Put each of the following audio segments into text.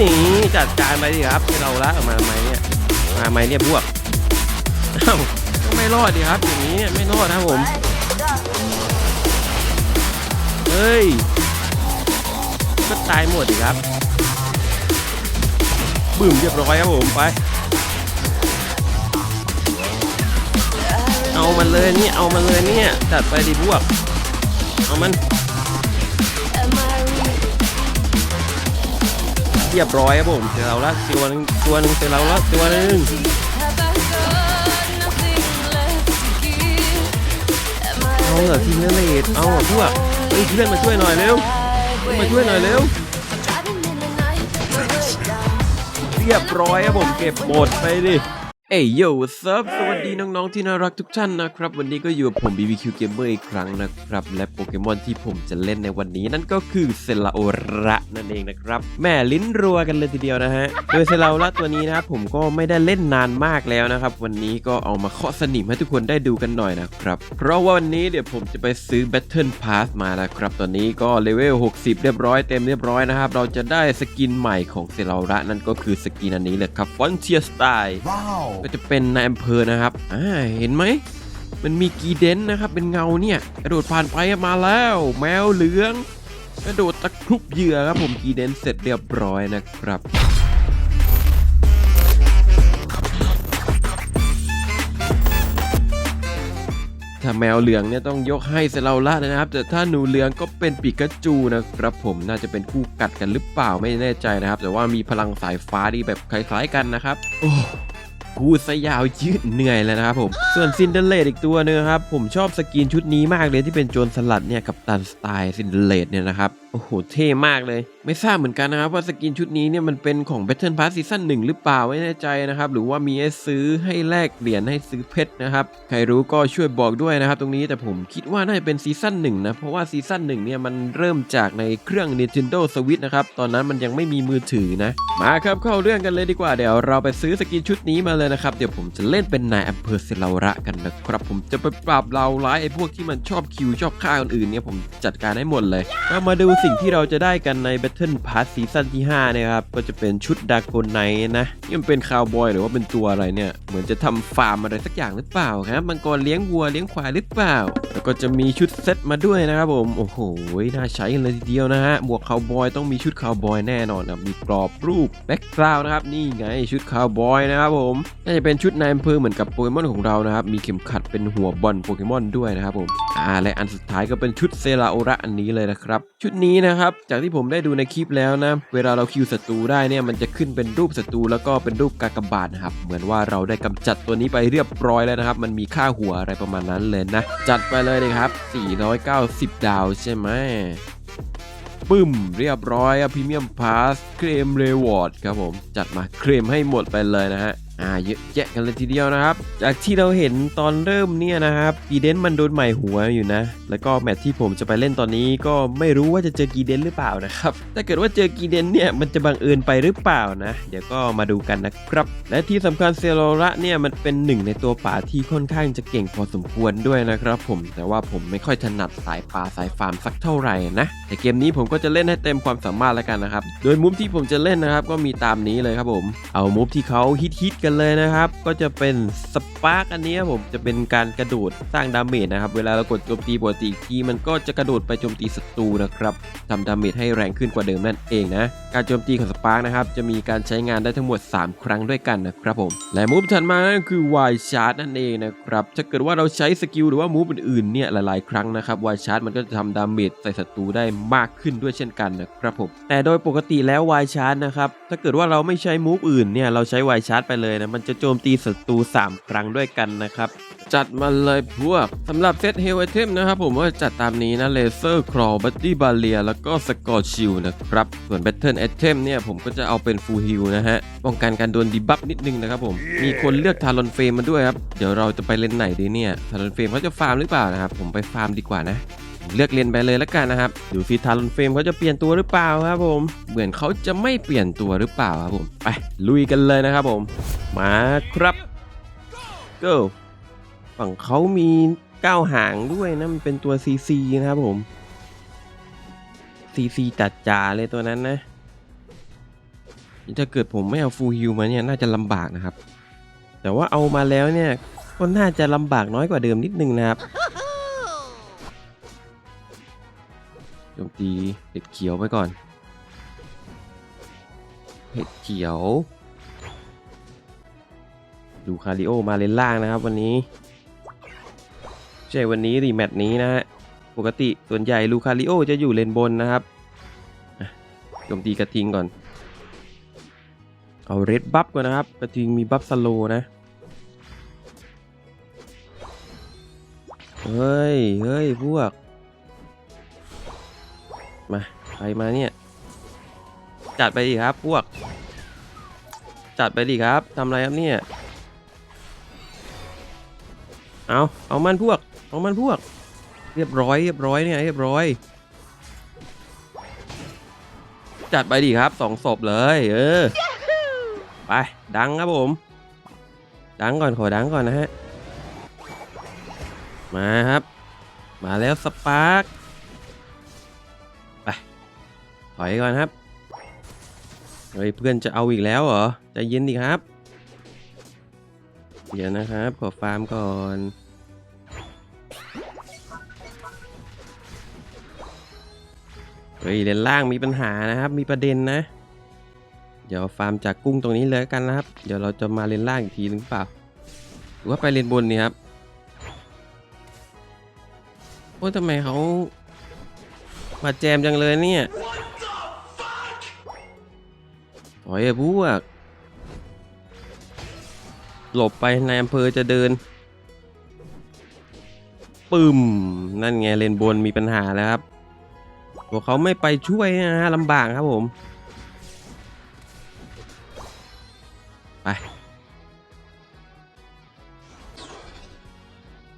นี่จัดการไปดิครับเราละออกมาทำไมเนี่ยมาไหมเนี่ยพวกไม่รอดดิครับอย่างนี้เนี่ยไม่รอดนะครับผมเฮ้ยก็ตายหมดดิครับบึ้มเรียบร้อยครับผมไป เอามันเลยนี่เอามันเลยเนี่ยจัดไปดิพวกเอามัน เรียบร้อยครับผมเสร็จเราละตัวหนึงตัวหนึงเสร็จเราละตัวหนึงเอาเหรอทีมเลดเอาเหรอพวกเฮ้ยเพื่อนมาช่วยหน่อยเร็วมาช่วยหน่อยเร็วเรียบร้อยครับผมเก็บหมดไปดิ เอ้ยโย่ซับสวัสดีน้องๆที่น่ารักทุกท่านนะครับ วันนี้ก็อยู่กับผม BBQ Gamer อีกครั้งนะครับ และโปเกมอนที่ผมจะเล่นในวันนี้นั่นก็คือเซลาโอระนั่นเองนะครับ แม่ลิ้นรัวกันเลยทีเดียวนะฮะ โดยเซลาโอระตัวนี้นะครับผมก็ไม่ได้เล่นนานมากแล้วนะครับ วันนี้ก็เอามาเคาะสนิมให้ทุกคนได้ดูกันหน่อยนะครับ เพราะว่าวันนี้เดี๋ยวผมจะไปซื้อ Battle Pass มานะครับ ตอนนี้ก็เลเวล 60 เรียบร้อยเต็มเรียบร้อยนะครับ เราจะได้สกินใหม่ของเซลาโอระนั่นก็คือสกินอันนี้เลยครับ Frontier Style ก็จะเป็นนายอำเภอนะครับอ่าเห็นไหมมันมีกีเดนนะครับ เป็นเงาเนี่ยกระโดดผ่านไปมาแล้ว แมวเหลืองกระโดดตะครุบเหยื่อครับผมกีเดนเสร็จเรียบร้อยนะครับถ้าแมวเหลืองเนี่ยต้องยกให้เซราล่านะครับ แต่ถ้าหนูเหลืองก็เป็นปิกาจูนะครับผมน่าจะเป็นคู่กัดกันหรือเปล่าไม่แน่ใจนะครับ แต่ว่ามีพลังสายฟ้าที่แบบคล้ายๆกันนะครับ โอ้ กูสยาวยืดเหนื่อยเลยนะครับผม ส่วนซินเดอเรตอีกตัวหนึงครับ ผมชอบสกินชุดนี้มากเลยที่เป็นโจรสลัดเนี่ยกับตันสไตล์ซินเดอเรตเนี่ยนะครับ โอ้โห เท่มากเลย ไม่ทราบเหมือนกันนะครับว่าสกินชุดนี้เนี่ยมันเป็นของ Battle Pass ซีซั่นหนึ่งหรือเปล่าไม่แน่ใจนะครับ หรือว่ามีให้ซื้อให้แลกเหรียญให้ซื้อเพชรนะครับ ใครรู้ก็ช่วยบอกด้วยนะครับ ตรงนี้แต่ผมคิดว่าน่าจะเป็นซีซั่นหนึ่งนะ เพราะว่าซีซั่นหนึ่งเนี่ยมันเริ่มจากในเครื่อง Nintendo Switch นะครับ ตอนนั้นมันยังไม่มีมือถือนะ มาครับเข้าเรื่องกันเลยดีกว่าเดี๋ยวเราไปซื้อสกินชุดนี้มาเลยนะครับเดี๋ยวผมจะเล่นเป็นนายอำเภอเซลาระกันนะครับผมจะไปปราบเราร้ายไอ้พวกที่มันชอบคิวชอบฆ่าคนอื่นเนี่ยผมจัดการให้หมดเลยมามาดูสิ่งที่เราจะได้กันใน Battle Pass ซีซั่นที่5นะครับก็จะเป็นชุดดาโกไนนะนี่มันเป็นคาวบอยหรือว่าเป็นตัวอะไรเนี่ย เหมือนจะทำฟาร์มอะไรสักอย่างหรือเปล่าครับมังกรเลี้ยงวัวเลี้ยงควายหรือเปล่า แล้วก็จะมีชุดเซตมาด้วยนะครับผมโอ้โหน่าใช้กันเลยทีเดียวนะฮะหมวกคาวบอยต้องมีชุดคาวบอยแน่นอนนะมีกรอบรูปแบ็กกราวนะครับ นี่ไงชุดคาวบอยนะครับผมน่าจะเป็นชุดนายอำเภอเหมือนกับโปเกมอนของเรานะครับมีเข็มขัดเป็นหัวบอลโปเกมอนด้วยนะครับผมอ่าและอันสุดท้ายก็เป็นชุดเซราโอระอันนี้เลยนะครับ ชุดนี้นะครับ จากที่ผมได้ดูในคลิปแล้วนะ เวลาเราคิวศัตรูได้เนี่ยมันจะขึ้นเป็นรูปศัตรูแล้วก็เป็นรูปกากบาทนะครับ เหมือนว่าเราได้กำจัดตัวนี้ไปเรียบร้อยแล้วนะครับ มันมีค่าหัวอะไรประมาณนั้นเลยนะ จัดไปเลยนะครับ 490 ดาวใช่ไหมปึ้มเรียบร้อยอะพรีเมียมพาสเคลมเรวอร์ดครับผม จัดมาเคลมให้หมดไปเลยนะฮะ อ่าเยอะแยะกันเลยทีเดียวนะครับ จากที่เราเห็นตอนเริ่มเนี่ยนะครับกีเดนมันโดนใหม่หัวอยู่นะ แล้วก็แมตที่ผมจะไปเล่นตอนนี้ก็ไม่รู้ว่าจะเจอกีเดนหรือเปล่านะครับถ้าเกิดว่าเจอกีเดนเนี่ยมันจะบังเอิญไปหรือเปล่านะ เดี๋ยวก็มาดูกันนะครับ และที่สำคัญเซโรระเนี่ยมันเป็นหนึ่งในตัวป่าที่ค่อนข้างจะเก่งพอสมควรด้วยนะครับ ผมแต่ว่าผมไม่ค่อยถนัดสายป่าสายฟาร์มสักเท่าไหร่นะแต่เกมนี้ผมก็จะเล่นให้เต็มความสามารถแล้วกันนะครับโดยมุฟที่ผมจะเล่นนะครับก็มีตามนี้เลยครับผม เอามุฟที่เขาฮิตๆกันเลยนะครับ ก็จะเป็นสปาร์กอันนี้ผมจะเป็นการกระโดดสร้างดาเมจนะครับ เวลาเรากดโจมตีปกติอีกทีมันก็จะกระโดดไปโจมตีศัตรูนะครับทำดาเมจให้แรงขึ้นกว่าเดิมนั่นเองนะ การโจมตีของสปาร์กนะครับ จะมีการใช้งานได้ทั้งหมด 3 ครั้งด้วยกันนะครับผม และมูฟถัดมานั่นคือวายชาร์จนั่นเองนะครับ ถ้าเกิดว่าเราใช้สกิลหรือว่ามูฟอื่นๆเนี่ยหลายๆ ครั้งนะครับวายชาร์จมันก็จะทำดาเมจใส่ศัตรูได้มากขึ้นด้วยเช่นกันนะครับผม แต่โดยปกติแล้ววายชาร์จนะครับ ถ้าเกิดว่าเราไม่ใช้มูฟอื่นเนี่ยเราใช้วายชาร์จไปเลยนะมันจะโจมตีศัตรู 3 ครั้งด้วยกันนะครับ จัดมาเลยพวกสำหรับเซตเฮลไอเทมนะครับผมว่าจัดตามนี้นะเลเซอร์ครอบัตตี้บาเลียแล้วก็สกอร์ชิลนะครับ ส่วนแบตเทิลไอเทมเนี่ยผมก็จะเอาเป็นฟูลฮิลนะฮะ ป้องกันการโดนดีบัฟนิดนึงนะครับผม มีคนเลือกทารอนเฟรมมาด้วยครับ เดี๋ยวเราจะไปเล่นไหนดีเนี่ยทารอนเฟรมเขาจะฟาร์มหรือเปล่านะครับผมไปฟาร์มดีกว่านะ เลือกเรียนไปเลยแล้วกันนะครับดูซิทารอนเฟรมเขาจะเปลี่ยนตัวหรือเปล่าครับผม เหมือนเขาจะไม่เปลี่ยนตัวหรือเปล่าครับผมไปลุยกันเลยนะครับผม มาครับ go ฝั่งเขามีก้าวหางด้วยนะมันเป็นตัว CC นะครับผม CC จัดจ่าเลยตัวนั้นนะถ้าเกิดผมไม่เอาฟูลฮิลมาเนี่ยน่าจะลำบากนะครับ แต่ว่าเอามาแล้วเนี่ยก็น่าจะลำบากน้อยกว่าเดิมนิดนึงนะครับีเห็ดเขียวไปก่อน เห็ดเขียว ดูคาริโอมาเลนล่างนะครับวันนี้ใช่วันนี้ดิแมตช์นี้นะฮะปกติส่วนใหญ่ลูคาริโอจะอยู่เลนบนนะครับโจมตีกระทิงก่อน เอาเรดบัฟก่อนนะครับ กระทิงมีบัฟสโลนะ เฮ้ย เฮ้ย พวก มาใครมาเนี่ย จัดไปดิครับพวก จัดไปดิครับทำอะไรครับเนี่ย เอาเอามันพวก เอามันพวก เรียบร้อยเรียบร้อยเนี่ยเรียบร้อย จัดไปดิครับสองศพเลย เออ ไปดังครับผม ดังก่อนขอดังก่อนนะฮะ มาครับ มาแล้วสปาร์ก อยก่อนครับ เฮ้ยเพื่อนจะเอาอีกแล้วเหรอใจเย็นดิครับ เดี๋ยวนะครับขอฟาร์มก่อนเฮ้ยเลนล่างมีปัญหานะครับ มีประเด็นนะ เดี๋ยวฟาร์มจากกุ้งตรงนี้เลยกันนะครับ เดี๋ยวเราจะมาเลนล่างอีกทีนึงเปล่า หรือว่าไปเลนบนนี่ครับ โอ้ทำไมเขามาแจมจังเลยเนี่ย อยอะพวก หลบไปในอำเภอจะเดิน ปึ้ม นั่นไงเลนบนมีปัญหาแล้วครับพวกเขาไม่ไปช่วยนะฮะลำบากครับผม ไป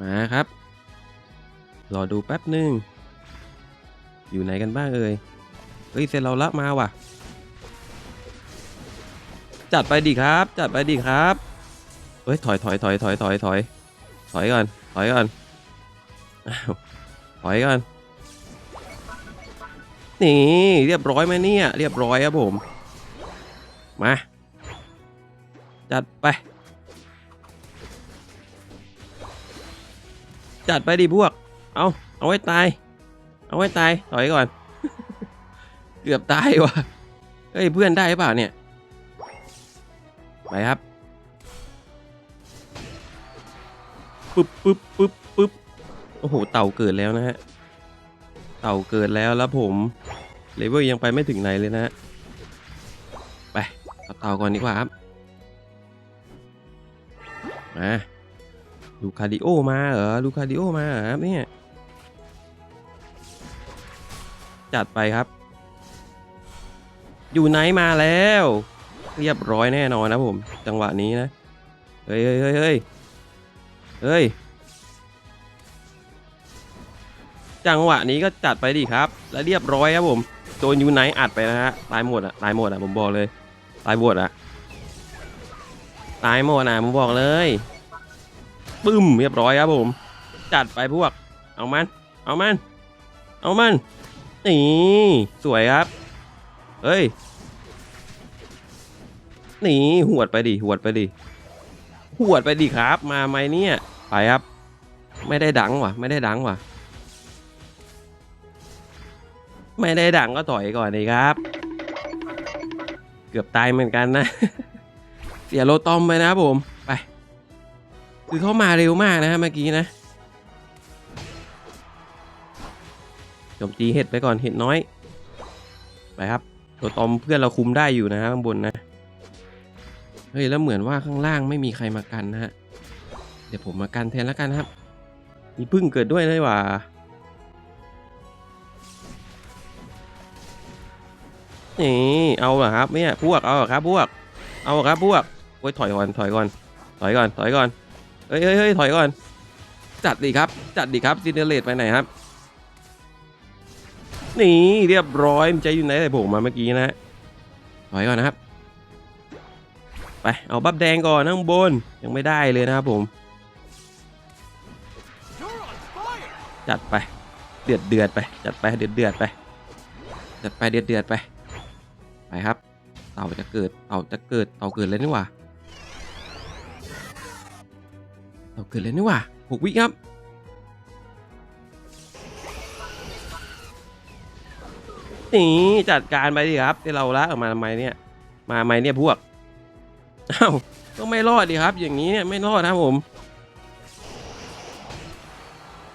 มาครับ รอดูแป๊บหนึ่งอยู่ไหนกันบ้างเอ่ยเฮ้ยเซนเราละมาว่ะ จัดไปดิครับ จัดไปดิครับเฮ้ยถอยถอยถอยถอยถอยถอยถอยก่อนถอยก่อนถอยก่อนนี่เรียบร้อยไหมเนี่ย เรียบร้อยครับผมมาจัดไป จัดไปดิพวก เอาเอาไว้ตาย เอาไว้ตาย ถอยก่อน เกือบตายว่ะเฮ้ยเพื่อนได้หรือเปล่าเนี่ย ไปครับปึ๊บปึ๊บปึ๊บปึ๊บโอ้โห เต่าเกิดแล้วนะฮะ เต่าเกิดแล้วแล้วผม เลเวลยังไปไม่ถึงไหนเลยนะฮะ ไปเอาเต่าก่อนดีกว่าครับ มาลูคาดิโอมาเหรอลูคาดิโอมาเหรอครับเนี่ย จัดไปครับ อยู่ไหนมาแล้ว เรียบร้อยแน่นอนนะผม จังหวะนี้นะ เฮ้ยเฮ้ยเฮ้ยเฮ้ยเฮ้ย จังหวะนี้ก็จัดไปดิครับ และเรียบร้อยครับผม โดนยูไนท์อัดไปนะฮะ ตายหมดอะตายหมดอะผมบอกเลย ตายหมดอะตายหมดอะผมบอกเลย ปึ้มเรียบร้อยครับผม จัดไปพวก เอามัน เอามัน เอามัน นี่ สวยครับ เฮ้ย นี่หวดไปดิหวดไปดิหวดไปดิครับ มาไหมเนี่ยไปครับ ไม่ได้ดังว่ะ ไม่ได้ดังว่ะ ไม่ได้ดังก็ถอยก่อนดีครับ เกือบตายเหมือนกันนะ เสียโลตอมไปนะผมไป คือเขามาเร็วมากนะฮะเมื่อกี้นะจมตีเห็ดไปก่อนเห็ดน้อย ไปครับโลตอมเพื่อนเราคุมได้อยู่นะฮะข้างบนนะ เฮ้ยแล้วเหมือนว่าข้างล่างไม่มีใครมากันนะฮะ เดี๋ยวผมมากันแทนแล้วกันครับ มีพึ่งเกิดด้วยเลยว่ะนี่เอาเหรอครับเนี่ยพวกเอาเหรอครับพวก เอาเหรอครับพวกโอ้ยถอยก่อนถอยก่อนถอยก่อนถอยก่อนเฮ้ยเฮ้ยเฮ้ยถอยก่อน จัดดิครับ จัดดิครับซินเดเลตไปไหนครับนี่เรียบร้อยมันจะอยู่ไหนแต่ผมมาเมื่อกี้นะถอยก่อนนะครับ ไปเอาบัฟแดงก่อนข้างบนยังไม่ได้เลยนะครับผม จัดไปเดือดเดือดไป จัดไปเดือดเดือดไป จัดไปเดือดเดือดไปไปครับเต่าจะเกิดเต่าจะเกิดเต่าเกิดเลยนี่หว่าเต่าเกิดเลยนี่หว่าหกวิครับนี่จัดการไปดิครับที่เราละออกมาทำไมเนี่ยมาทำไมเนี่ยพวก อ้าวก็ไม่รอดดิครับ อย่างนี้เนี่ยไม่รอดนะครับผม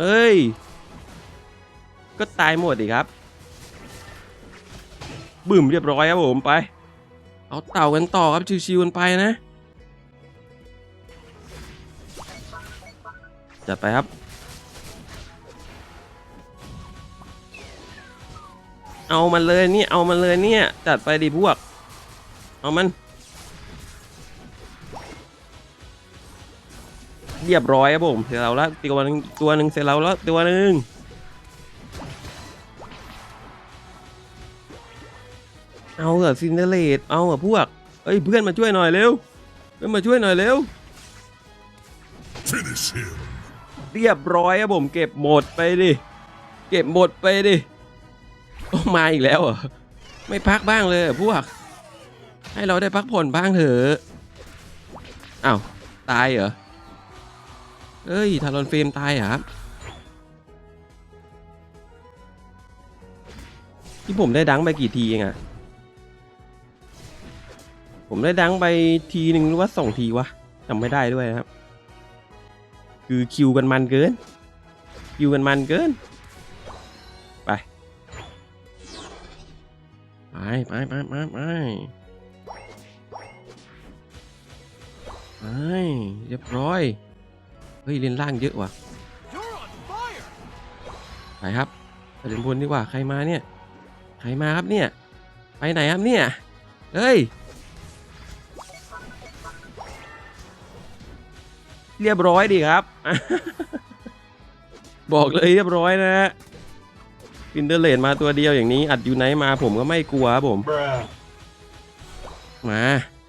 เอ้ย ก็ตายหมดดิครับบึ้มเรียบร้อยครับผมไป เอาเต่ากันต่อครับชิวๆกันไปนะ จัดไปครับ เอามันเลยนี่เอามันเลยเนี่ย จัดไปดิพวก เอามัน เรียบร้อยครับผมเสร็จแล้วละตัวหนึงตัวหนึ่งเสร็จแล้วละตัวหนึ่งเอาเหรอซินเดเลตเอาเหรอพวกเอ้ยเพื่อนมาช่วยหน่อยเร็วเพื่อนมาช่วยหน่อยเร็ว Finish him. เรียบร้อยครับผมเก็บหมดไปดิเก็บหมดไปดิโอ้มาอีกแล้วเหรอไม่พักบ้างเลยเหรอพวก ให้เราได้พักผ่อนบ้างเถอะอ้าวตายเหรอ เอ้ยทารอนเฟรมตายครับที่ผมได้ดังไปกี่ทีเองอะผมได้ดังไปทีหนึ่งหรือว่าสองทีวะจำไม่ได้ด้วยครับ คือคิวกันมันเกิน คิวกันมันเกิน ไป ไปไปไปไปไปไปเรียบร้อย เฮ้ยเล่นล่างเยอะว่ะไปครับไปเล่นบนดีกว่าใครมาเนี่ยใครมาครับเนี่ยไปไหนครับเนี่ยเฮ้ยเรียบร้อยดีครับ บอกเลยเรียบร้อยนะฮะฟินเดอร์เลนมาตัวเดียวอย่างนี้อัดยูไนท์มาผมก็ไม่กลัวครับผม Bruh. มา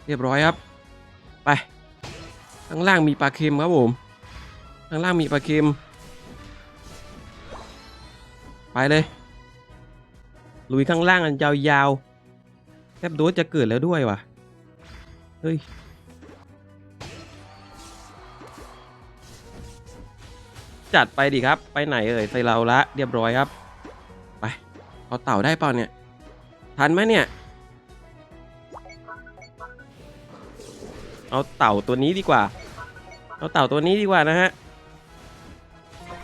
เรียบร้อยครับ ไป ข้างล่างมีปลาเค็มครับผม ข้างล่างมีปลาเค็ม ไปเลย ลุยข้างล่างอันยาวๆแทบโดสจะเกิดแล้วด้วยว่ะ เฮ้ย จัดไปดิครับ ไปไหนเอ่ย ใส่เราละ เรียบร้อยครับ ไป เอาเต่าได้เปล่าเนี่ย ทันไหมเนี่ย เอาเต่าตัวนี้ดีกว่าเอาเต่าตัวนี้ดีกว่านะฮะ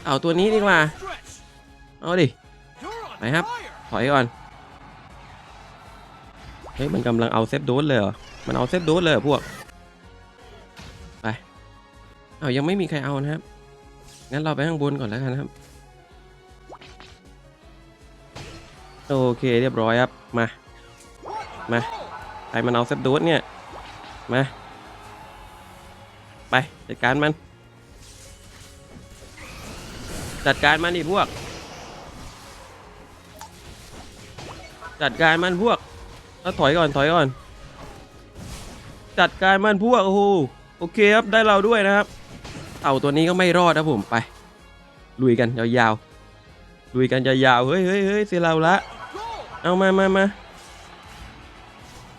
เต่าตัวนี้ดีกว่า เอาดิ You're on Mày hấp. fire. ถอยก่อน เฮ้ย มันกำลังเอาเซฟโดสเลยเหรอ มันเอาเซฟโดสเลยพวก ไป เอายังไม่มีใครเอานะครับ งั้นเราไปข้างบนก่อนแล้วกันครับ โอเคเรียบร้อยครับ มา มาใครมันเอาเซฟโดสเนี่ย มา ไปจัดการมัน จัดการมันดิพวก จัดการมันพวกเอาถอยก่อนถอยก่อน จัดการมันพวกโอ้โหโอเคครับได้เราด้วยนะครับเต่าตัวนี้ก็ไม่รอดนะผมไป ลุยกันยาวๆลุยกันยาวๆเฮ้ยเฮ้ยเฮ้ยเสียเราละเอามามามา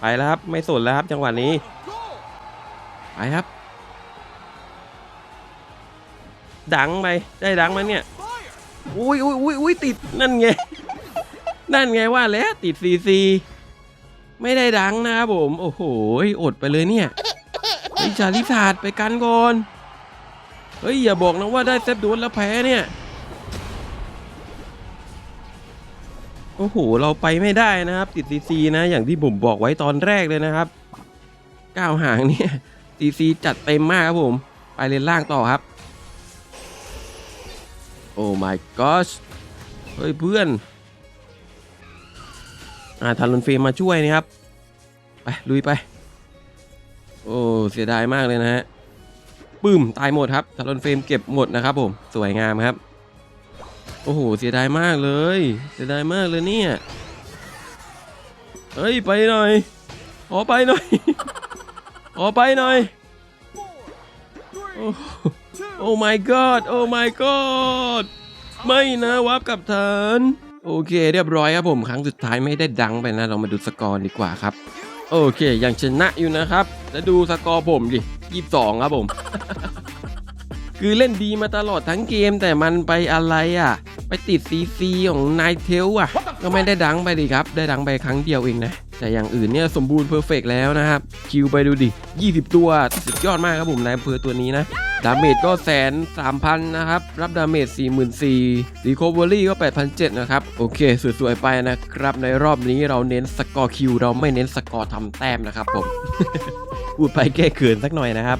ไปแล้วครับ ไม่สนแล้วครับจังหวะนี้ ไปครับ ดังไปได้ดังไหมาเนี่ย Fire. อุ้ยอุ้ยอุ้ยอุ้ยติดนั่นไงนั่นไงว่าแล้วติดซีซีไม่ได้ดังนะครับผม โอ้โหอดไปเลยเนี่ยเฮ้ยชาลิซาดไปกันก่อน เฮ้ย อย่าบอกนะว่าได้เซฟโดนแล้วแพ้เนี่ย โอ้โห เราไปไม่ได้นะครับ ติดซีซีนะ อย่างที่ผมบอกไว้ตอนแรกเลยนะครับก้าวห่างเนี่ยซีซีจัดเต็มมากครับผม ไปเลนล่างต่อครับ โอ้ my gosh เฮ้ยเพื่อน อ่าทารอนเฟรมมาช่วยนะครับ ไป ลุยไป โอ้ เสียดายมากเลยนะฮะปื้ม ตายหมดครับทารอนเฟรมเก็บหมดนะครับผม สวยงามครับ โอ้โห เสียดายมากเลย เสียดายมากเลยเนี่ย เฮ้ย ไปหน่อย ขอไปหน่อย ขอไปหน่อย Four. โอ้ Three. Two. โอ้ my god โอ้ my god ไม่นะวับกับฐานโอเค เรียบร้อยครับผมครั้งสุดท้ายไม่ได้ดังไปนะ เรามาดูสกอร์ดีกว่าครับ โอเคยังชนะอยู่นะครับ แล้วดูสกอร์ผมดิ22ครับผม คือเล่นดีมาตลอดทั้งเกมแต่มันไปอะไรอะ ไปติดซีซีของนายเทลอะ ก็ไม่ได้ดังไปดิครับ ได้ดังไปครั้งเดียวเองนะ แต่อย่างอื่นเนี่ยสมบูรณ์เพอร์เฟกแล้วนะครับ คิวไปดูดิ 20 ตัว สุดยอดมากครับผมนายเพอตัวนี้นะ ดาเมจก็แสนสามพันนะครับ รับดาเมจ4 4 0 0 0รีคอเวอรี่ก็ 8,700 นะครับ โอเค สวยๆไปนะครับ ในรอบนี้เราเน้นสกอร์คิว เราไม่เน้นสกอร์ทำแต้มนะครับผม พูดไปแก้เขินสักหน่อยนะครับ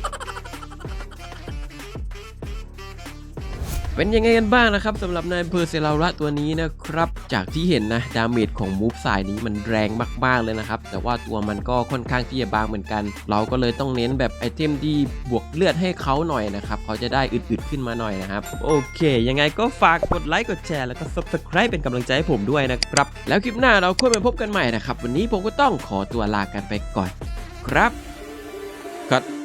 เป็นยังไงกันบ้างนะครับสำหรับนายอำเภอเซราระตัวนี้นะครับ จากที่เห็นนะดาเมจของมูฟสายนี้มันแรงมากๆเลยนะครับ แต่ว่าตัวมันก็ค่อนข้างที่จะบางเหมือนกัน เราก็เลยต้องเน้นแบบไอเทมที่บวกเลือดให้เขาหน่อยนะครับเขาจะได้อึดๆขึ้นมาหน่อยนะครับ โอเค ยังไงก็ฝากกดไลค์กดแชร์แล้วก็ subscribe เป็นกำลังใจให้ผมด้วยนะครับ แล้วคลิปหน้าเราค่อยมาพบกันใหม่นะครับ วันนี้ผมก็ต้องขอตัวลากันไปก่อน ครับครับ